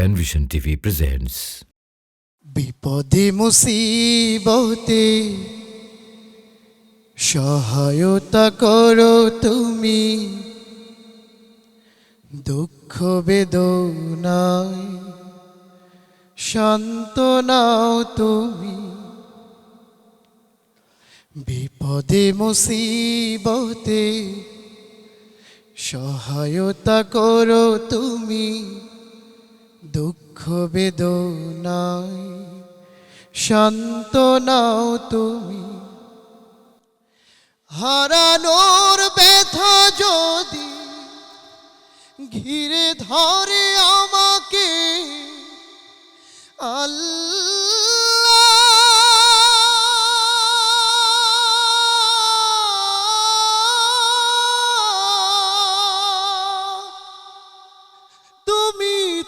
Penvision TV presents বিপদে মুসিবতে সহায়তা করো তুমি। দুঃখ বেদনায় শান্ত নাও তুমি। বিপদে মুসিবতে সহায়তা করো তুমি। দুঃখ বেদনায় শান্ত নাও তুমি। হারানোর ব্যথা যদি ঘিরে ধরে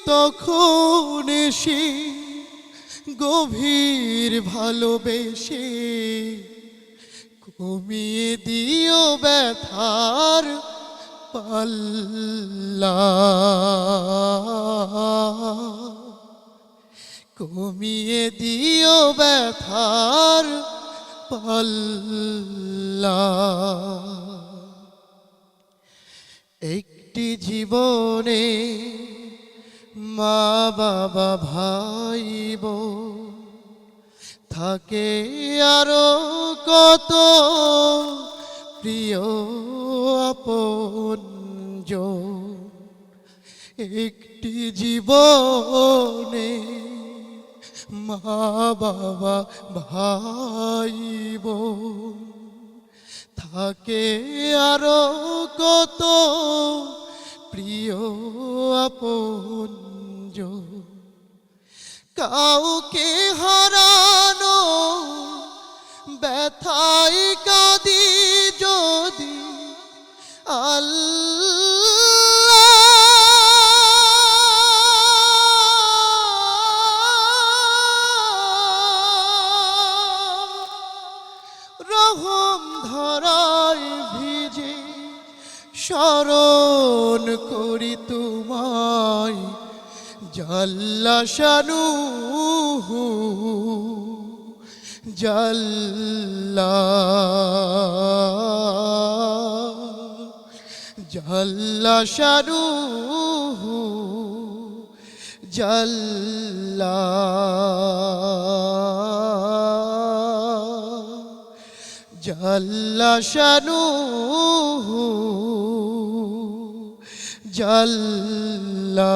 তখন সে গভীর ভালোবেসে কমিয়ে দিও ব্যথার পাল্লা। কমিয়ে দিও ব্যথার পাল্লা। একটি জীবনে মা বাবা ভাই থাকে আরও কত প্রিয় আপন একটি জীবনে মা বাবা ভাই থাকে আরও কত প্রিয় আপন কাউকে হারানো ব্যথাই কাঁদি যদি আল্লাহ। রহম ধরায় ভিজে স্মরণ করি তোমায় জাল্লা শানু জাল্লা জাল্লা জাল্লা। জাল্লা শানু জাল্লা।